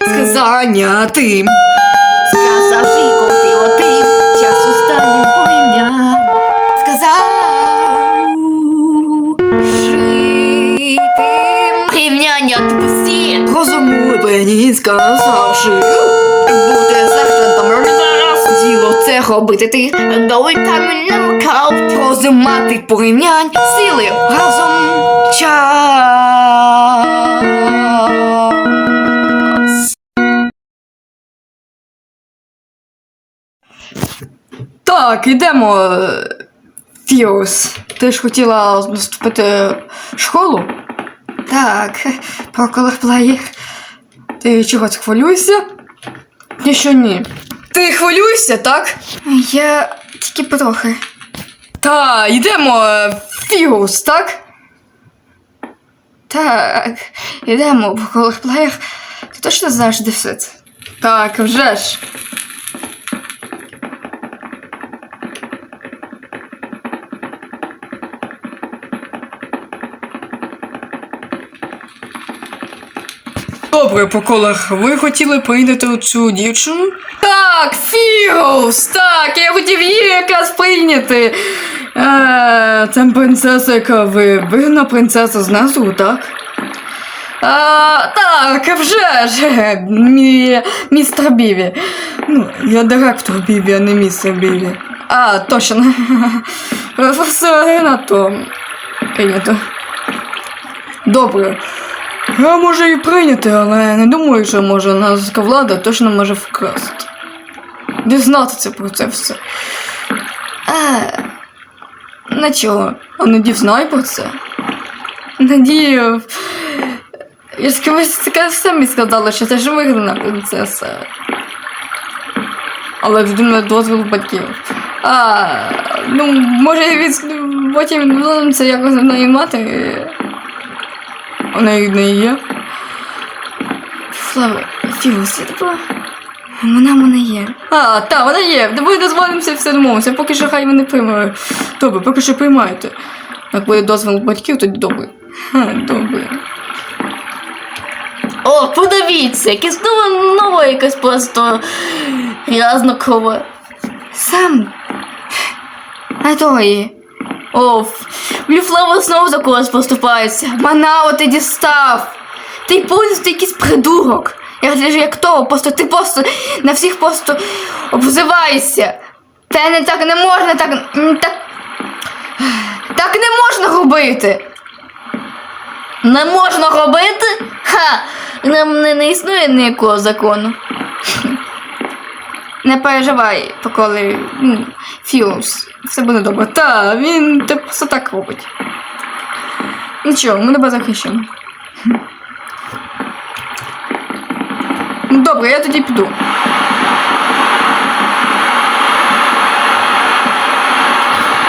Сказання тим. Сказав Жіко ти отим. Час останнім порівнянь. Сказав. Житим. Порівняння тупості. Розумлені сказавши. Бути сержантом зараз. Діло це робити ти. Дали там намикав. Розумати порівнянь. Сили разом. Час. Так, ідемо. Фіус. Ти ж хотіла наступити в школу? Так, про колорплеєр. Ти чогось хвилюєшся? Ні, що ні. Ти хвилюєшся, так? Я тільки потрохи. Та, йдемо е, Фігус, так? Так, йдемо по колорплеєр. Ти точно знаєш, де все це? Так, вже ж. Добре, по колах, ви хотіли прийняти цю дівчину? Так, Фігус! Так, я хотів її якраз прийняти. Е, це принцеса, яка ви вигна принцеса з назву, так? А, так, вже ж, мі, містер Біві. Ну, я директор Біві, а не містер Біві. А, точно. Професор Ренато. Прийнято. Добре. Я можу і прийняти, але не думаю, що може назка влада точно може вкрасти. Дізнатися про це все. А, нічого, а Надів знає про це. Надію. Я ж таке самі сказала, що це ж виграна принцеса. Але мене дозвіл батьків. А, ну, може від потім відмовимося якось з нею мати. Вона не є. Слава, Філус, я така. Вона мене є. А, так, вона є. Давай дозволимося все домовимося, поки що хай мене приймає. Добре, поки що приймайте. Як буде дозвіл батьків, тоді добре. Ха, добре. О, подивіться, якась нова, нова якась просто грязнокова. Сам. А тої. О, Блюфлава знову за когось поступається. Манао ти дістав. Ти повністю якийсь придурок. Я ж як того, просто ти просто на всіх просто обзиваєшся. Та не так не можна, так. Так, так не можна робити. Не можна робити? Ха! Нам не, не існує ніякого закону. Не переживай, поколи ну, Фіус. Все буде добре. Та, він те просто так робить. Нічого, ми тебе захищемо. Ну, Добре, я тоді піду.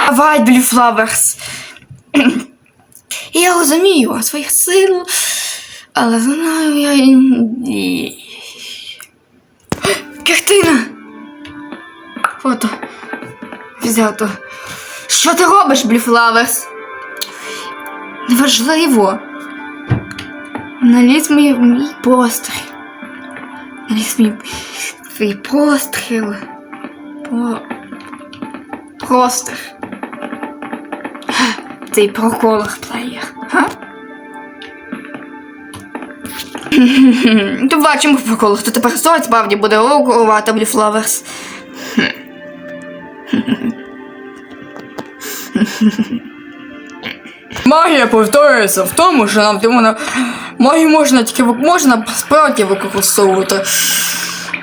Давай, Блюфлаверс. Я розумію своїх сил, але знаю я і. Картина! Фото. Взято. Що ти робиш, Блюфлаверс? Неважливо. Наліз мій, мій постріл. Наліз мій твій постріл. По... Простір. Цей проколор плеєр. Га? То бачимо в проколах, то тепер справді буде рукувати Блюфлаверс. Магія повторюється в тому, що нам вона магію можна тільки можна справді використовувати.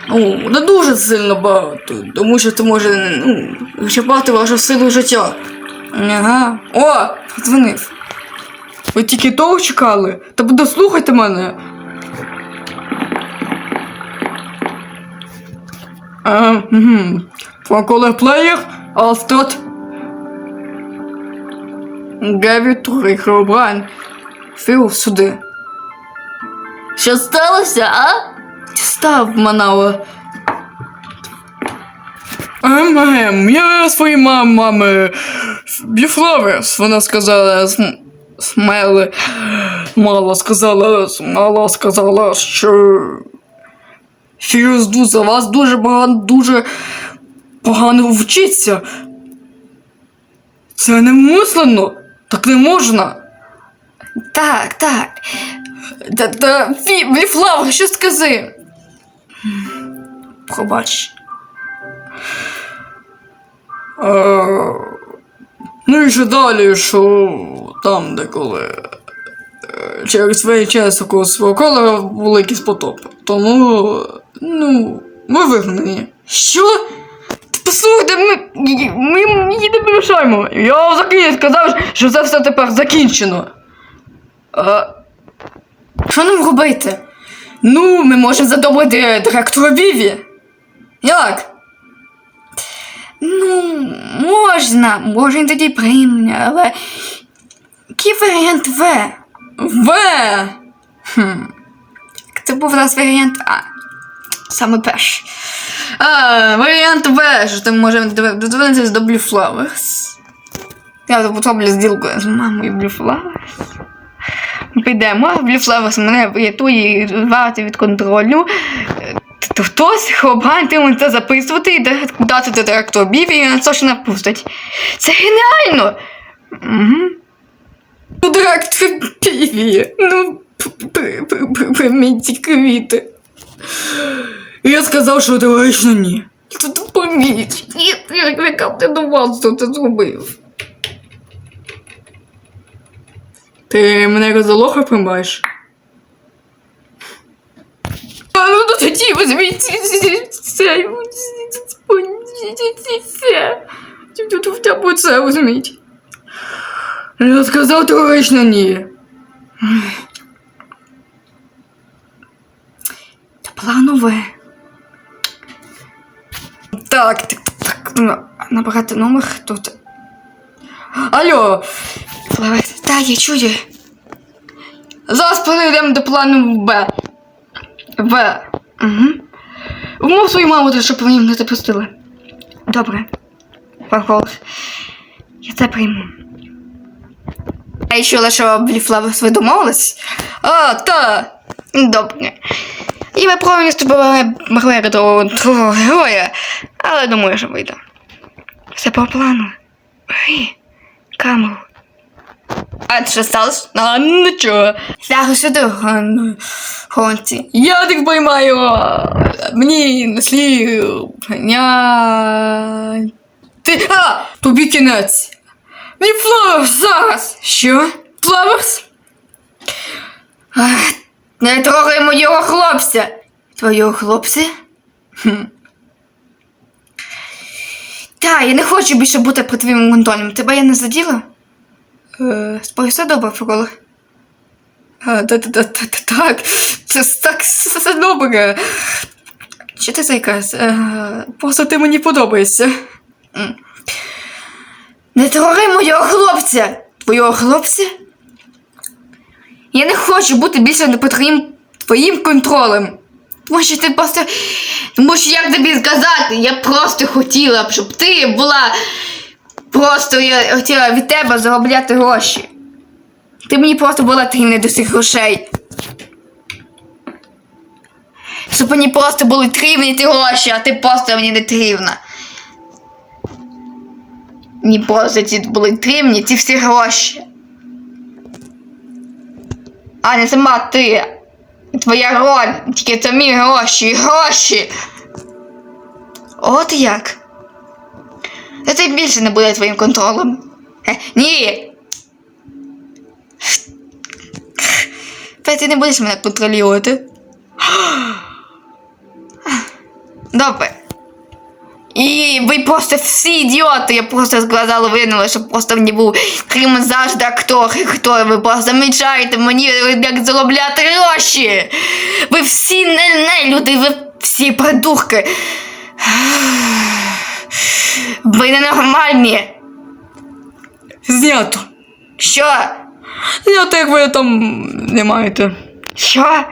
Ну, не дуже сильно багато, тому що це може ну, вичерпати вашу силу життя. Ага. О, дзвонив. Ви тільки того чекали? Та буде слухайте мене. Е, угу. Проколер плеєр, Алстрот. Геві Турий, Херобрайн. Філ сюди. Що сталося, а? Став Манала. Ем, ем, я своїй мам, мами Біфлаверс, вона сказала, см- смели, мало сказала, мало сказала, що Фірус за вас дуже багато, дуже погано вчиться. Це не мислено, так не можна. Так, так. Та, та, Фі, що скази? Пробач. Е, ну і ще далі, що там деколи е, через свій час такого свого колора були якісь потопи. Тому, ну, ми вигнані. Що? Ти Послухайте, ми, ми, ми її не порушаємо. Я взагалі сказав, що це все тепер закінчено. А, що нам робити? Ну, ми можемо задобрити директора Віві. Як? Ну, можна, може тоді прийме, але. Який варіант В? В. Хм. Це був у нас варіант А. Саме перший. А, варіант В, що ти можемо додзвонитися до Blue Flowers. Я зроблю зділку з мамою Blue Flowers. Підемо, Blue Flowers мене врятує і звати від контролю. То хтось ти це записувати і дати до директора Біві і на це що напустить. Це геніально! Угу. Ну, директор Біві, ну, прийміть квіти. Я сказав, що точно ні. Тут поміть. Яка б ти до вас тут зробив? Ти мене за лоха приймаєш? А ну то тоді візьміть це. Тут хоча б це візьміть. Я сказав точно ні. Та планове. Так, так, так. на- Набрати номер тут. Алло. Та я чую. Зараз перейдемо до плану Б. В. Угу. Умов свою маму, щоб вони мене допустили. Добре. Похол. Я це прийму. А чула, що Бліфлавер ви домовились? А, та. Добре. І ми тобою могли до твого героя, але думаю, що вийде. Все по плану. Ой, камеру. А що сталося? А, нічого. Зараз сюди, ну, хонці. Я так поймаю. Мені на слів. Ня... Ти, а, тобі кінець. Мені Флаверс зараз. Що? Флаверс? Ах, Не трогай моєго хлопця. Твого хлопця? Хм. Та, я не хочу більше бути під твоїм контролем. Тебе я не заділа? Е, Спой, все добре, Фрол. А, та, та, та, та, та, так, це так все добре. Що ти заїкаєш? Е, просто ти мені подобаєшся. Не трогай моєго хлопця! Твого хлопця? Я не хочу бути більше під твоїм, твоїм контролем. Тому що ти просто. Тому що як тобі сказати, я просто хотіла б, щоб ти була. Просто я хотіла від тебе заробляти гроші. Ти мені просто була потрібна до цих грошей. Щоб мені просто були потрібні ті гроші, а ти просто мені не потрібна. Мені просто ці були потрібні ці всі гроші. А не сама ти. Твоя роль, тільки це мій гроші, гроші. От як. Це більше не буде твоїм контролем. Е, ні. Ти не будеш мене контролювати. Добре. І ви просто всі ідіоти, я просто сказала винула, щоб просто мені був крім завжди актор, хто ви просто мечаєте мені як заробляти гроші. Ви всі не, не люди, ви всі придурки. Ви ненормальні. Знято. Що? Знято, як ви там не маєте. Що?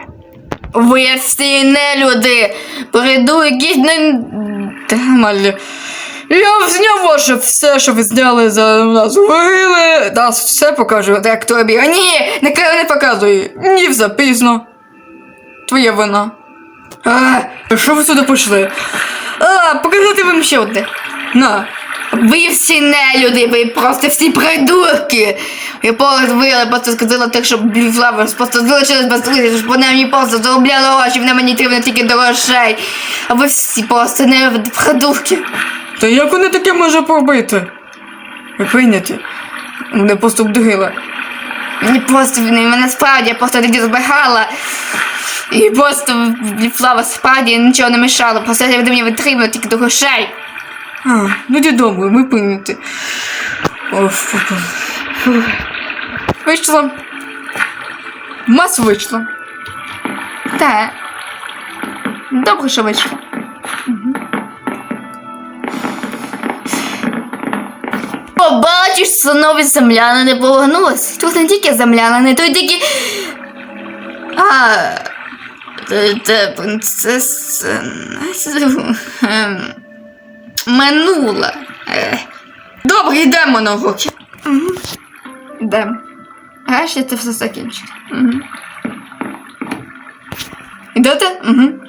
Ви всі не люди. Приду якісь не. Нормально. Я зняв ваше все, що ви зняли за нас. вили. нас все покажу, як тобі. А ні, не, не показуй. Ні, запізно. пізно. Твоя вина. А, що ви сюди пішли? А, показати вам ще одне. На. Ви всі не люди, ви просто всі придурки. Я повели, просто сказала так, щоб Бліфлавер просто залишилась без друзів, щоб вони мені просто заробляли гроші, вони мені треба тільки до грошей. А ви всі просто не придурки. Та як вони таке може пробити? Ви прийняті. Вони просто обдурили. Мені просто не мене справді, я просто тоді збігала. І просто Бліфлава справді нічого не мішало, просто я мені витримала тільки до грошей. А, ну ді добре, ми прийняті. О, фу, фу. Фу. Вийшло. Вийшло. Так. Добре, що вийшло. Побачиш, синові земляни не повернулись. Тут не тільки землянини, тут тільки. А. Це, це принцеса. Минула. Е. Добре, йдемо на уроки. Угу. Йдемо. Решті це все закінчить. Угу. Йдете? Угу.